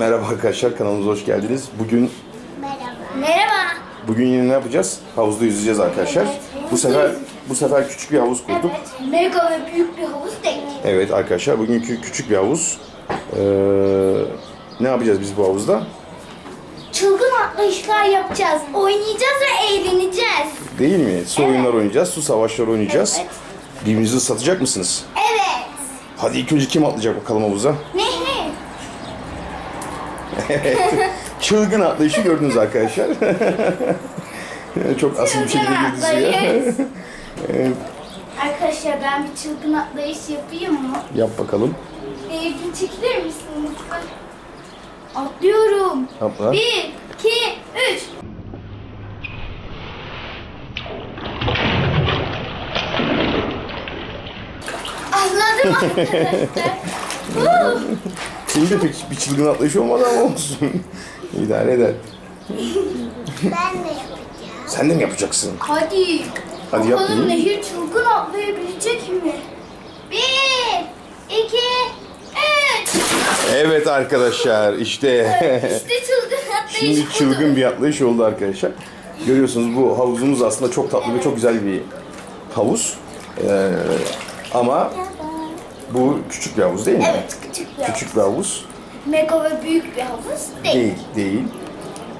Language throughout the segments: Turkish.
Merhaba arkadaşlar kanalımıza hoş geldiniz. Bugün Merhaba. Merhaba. bugün yine ne yapacağız? Havuzda yüzeceğiz arkadaşlar. Bu sefer bu sefer küçük bir havuz kurduk. Evet. Mega ve büyük bir havuz değil. Evet arkadaşlar bugünkü küçük bir havuz. Ee, ne yapacağız biz bu havuzda? Çılgın atlayışlar yapacağız. Oynayacağız ve eğleneceğiz. Değil mi? Su oyunları oynayacağız, su savaşları oynayacağız. Evet. Birbirinizi ıslatacak mısınız? Evet. Hadi ilk önce kim atlayacak bakalım havuza? Nehir. Çılgın atlayışı gördünüz arkadaşlar. Çok asil bir şekilde girdi suya. Arkadaşlar ben bir çılgın atlayış yapayım mı? Yap bakalım. Nehir'cim çekilir misin lütfen? Atlıyorum. Atla. Bir, iki, üç. Atladım arkadaşlar. Senin de pek bir çılgın atlayışı olmadı ama olsun. İdare eder. Ben de yapacağım. Sen de mi yapacaksın? Hadi. Hadi yap Bakalım bakayım. Nehir çılgın atlayabilecek mi? Bir, iki, üç. Evet arkadaşlar işte. İşte çılgın atlayış Şimdi çılgın bir atlayış oldu arkadaşlar. Görüyorsunuz bu havuzumuz aslında çok tatlı ve çok güzel bir havuz. Ee, ama bu küçük bir havuz değil mi? Evet küçük bir havuz. Küçük bir havuz Mega ve büyük bir havuz değil. değil, değil.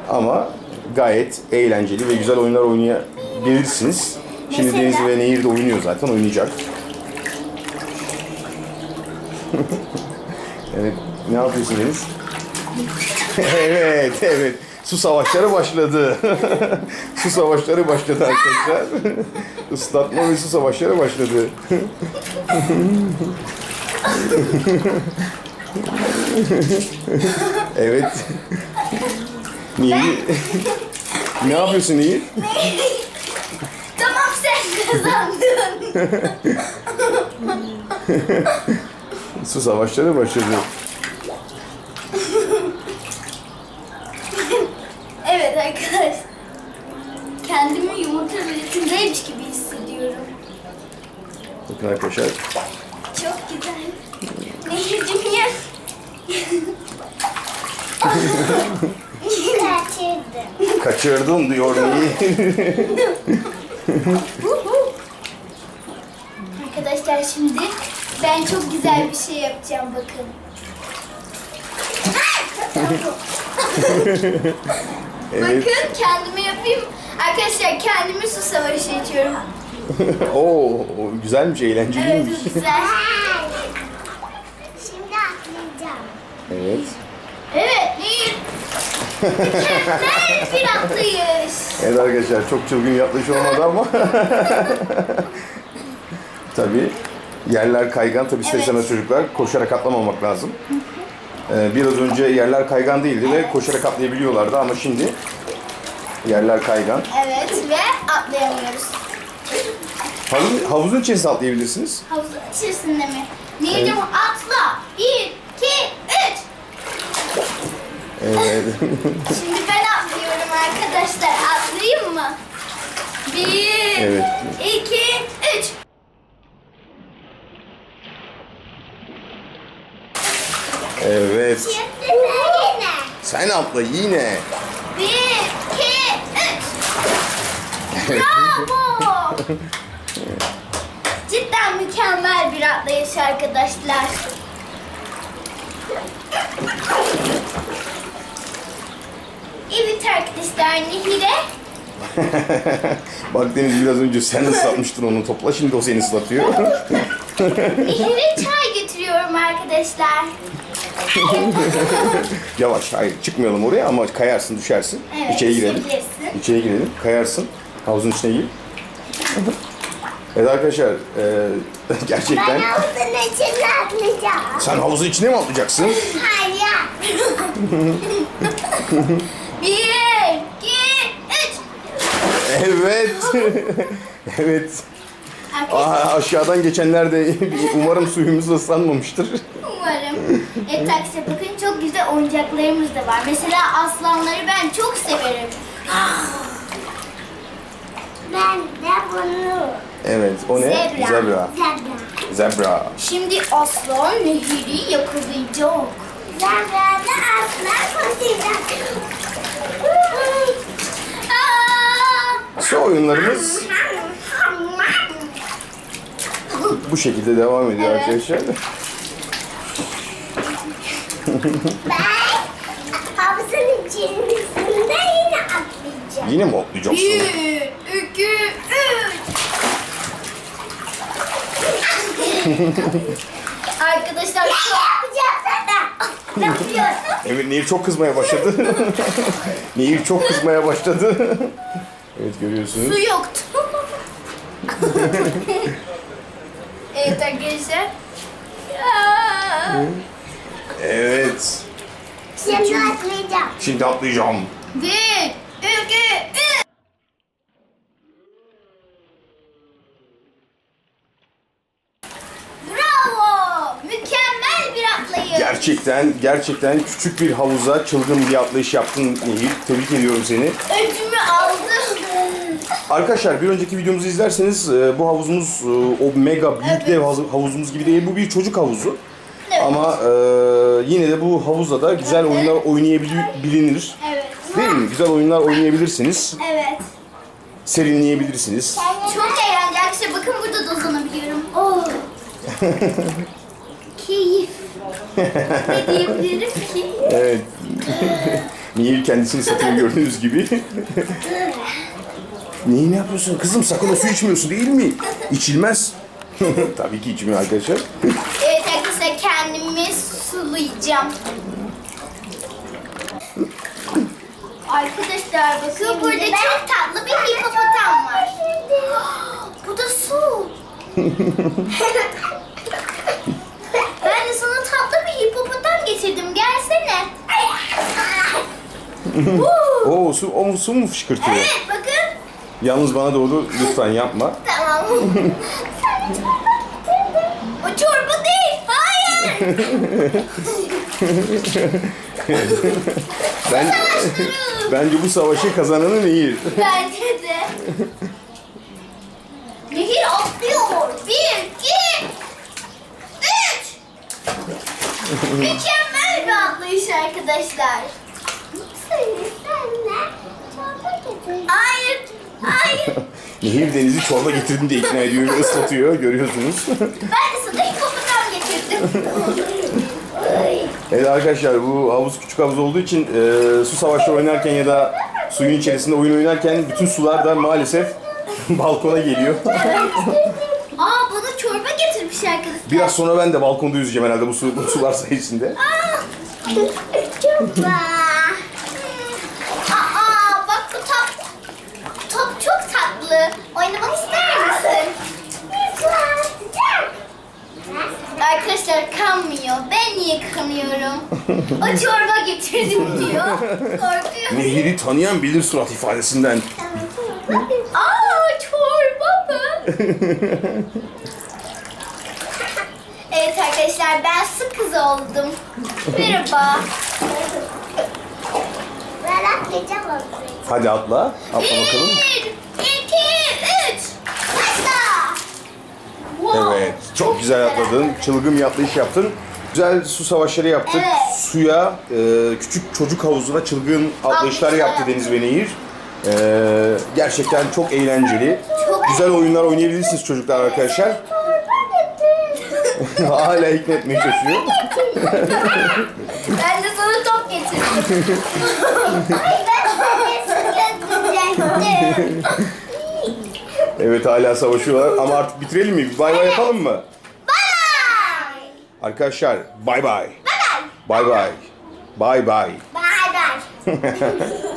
Ama gayet eğlenceli ve güzel oyunlar oynayabilirsiniz. Şimdi Mesela? Deniz ve Nehir de oynuyor zaten, oynayacak. evet, ne yapıyorsun Deniz? evet, evet. Su savaşları başladı. su savaşları başladı arkadaşlar. Islatma ve su savaşları başladı. evet. Nehir. ne yapıyorsun Nehir? Tamam sen kazandın. Su savaşları başladı. evet arkadaş. Kendimi yumurta üretimdeymiş gibi hissediyorum. Bakın arkadaşlar. Çok güzel. Nehir'cim ye. Kaçırdım. Kaçırdım diyor Nehir. Arkadaşlar şimdi ben çok güzel bir şey yapacağım bakın. evet. Bakın kendime yapayım. Arkadaşlar kendimi su savaşı içiyorum. Oo, güzelmiş, Evet eğlenceliymiş. çok güzel. Şimdi atlayacağım. Evet. Evet Nehir. Mükemmel bir atlayış. Evet arkadaşlar çok çılgın yapmış olmadı ama. tabii yerler kaygan. Tabii ister Evet. istemez çocuklar koşarak atlamamak lazım. Ee, biraz önce yerler kaygan değildi ve koşarak atlayabiliyorlardı ama şimdi yerler kaygan. Evet ve atlayamıyoruz. Havuz, havuzun içerisine atlayabilirsiniz. Havuzun içerisinde mi? Nehir'cim atla. Bir, iki, üç. Evet. Şimdi ben atlıyorum arkadaşlar. Atlayayım mı? Bir, Evet. iki, üç. evet. Sen atla yine. Bir, iki, üç. Bravo. Cidden mükemmel bir atlayış arkadaşlar. Evet arkadaşlar Nehir'e Bak Deniz biraz önce sen ıslatmıştın onu topla. Şimdi o seni ıslatıyor. Nehir'e çay getiriyorum arkadaşlar. Yavaş hayır çıkmayalım oraya ama kayarsın düşersin. Evet, İçeri girelim. düşebilirsin. İçeri girelim. Kayarsın. Havuzun içine gir. evet arkadaşlar e, gerçekten Ben havuzun içine atlayacağım. sen havuzun içine mi atlayacaksın? Hayır. Bir, iki, üç. Evet. evet. Aa, aşağıdan geçenler de umarım suyumuz ıslanmamıştır. Evet arkadaşlar bakın çok güzel oyuncaklarımız da var. Mesela aslanları ben çok severim. Ben de bunu. Evet o ne? Zebra. Zebra. Zebra. Zebra. Şimdi aslan nehiri yakalayacak. Zebra da aslan. Aa! Su oyunlarımız bu şekilde devam ediyor Evet. arkadaşlar. Ben havuzun içerisinde yine atlayacağım. Yine mi hoplayacaksın? Bir, iki, üç. Arkadaşlar şu Yapacağım sana. Ne yapıyorsun? Emir Nehir çok kızmaya başladı. Nehir çok kızmaya başladı. evet görüyorsunuz. su yoktu. evet arkadaşlar. Evet. Şimdi atlayacağım. Şimdi atlayacağım. Bir, iki, üç. Bravo! Mükemmel bir atlayış. Gerçekten gerçekten küçük bir havuza çılgın bir atlayış yaptın Nehir. Tebrik ediyorum seni. Ödümü aldım. Arkadaşlar bir önceki videomuzu izlerseniz e, bu havuzumuz e, o mega büyük Evet. dev havu- havuzumuz gibi değil. Bu bir çocuk havuzu. Evet. Ama e, yine de bu havuzda da güzel oyunlar oynayabilir. Evet. Değil mi? Güzel oyunlar oynayabilirsiniz. Evet. Serinleyebilirsiniz. Çok eğlenceli. Arkadaşlar bakın burada da uzanabiliyorum. Oh. Keyif. ne diyebilirim ki? Evet. Nehir kendisini satıyor gördüğünüz gibi. Neyi ne yapıyorsun kızım? Sakın su içmiyorsun değil mi? İçilmez. Tabii ki içmiyor arkadaşlar. Arkadaşlar kendimi sulayacağım. Arkadaşlar bakın burada çok tatlı bir hipopotam var. Bu da su. ben de sana tatlı bir hipopotam getirdim. Gelsene. Oo su, o mu, su mu fışkırtıyor? evet bakın. Yalnız bana doğru lütfen yapma. Tamam. o çorba değil. Hayır. Ben bence bu savaşı kazananı Nehir. Bence de. Nehir atlıyor. Bir, iki, üç. Mükemmel bir atlayış arkadaşlar. Hayır, hayır. Nehir denizi çorba getirdim diye ikna ediyor ve ıslatıyor görüyorsunuz. Ben getirdim. evet arkadaşlar bu havuz küçük havuz olduğu için e, su savaşları oynarken ya da suyun içerisinde oyun oynarken bütün sular da maalesef balkona geliyor. Aa bana çorba getirmiş arkadaşlar. Biraz sonra ben de balkonda yüzeceğim herhalde bu, su, bu sular sayesinde. Çok var. Aa bak bu top. Top çok tatlı. Oynamak ister misin? Arkadaşlar kanmıyor. Ben niye kanıyorum? O çorba getirdim diyor. Korkuyor. Nehir'i tanıyan bilir surat ifadesinden. Aa çorba mı? evet arkadaşlar ben su kızı oldum. Merhaba. Ben atlayacağım. Hadi atla. Atla bakalım. Bir, iki, üç. Başla. Wow. Evet. Çok güzel atladın. Çılgın bir atlayış yaptın. Güzel su savaşları yaptık. Evet. Suya, e, küçük çocuk havuzuna çılgın atlayışlar yaptı Deniz ve Nehir. E, gerçekten çok eğlenceli. Güzel oyunlar oynayabilirsiniz çocuklar arkadaşlar. Hala ikna etmeye çalışıyor. Ben de sana top getirdim. Ay ben sana götürecektim. Evet hala savaşıyorlar ama artık bitirelim mi? Bir Bay bay yapalım mı? Bye. Arkadaşlar bay bay. Bay bay. Bay bay. Bye bye.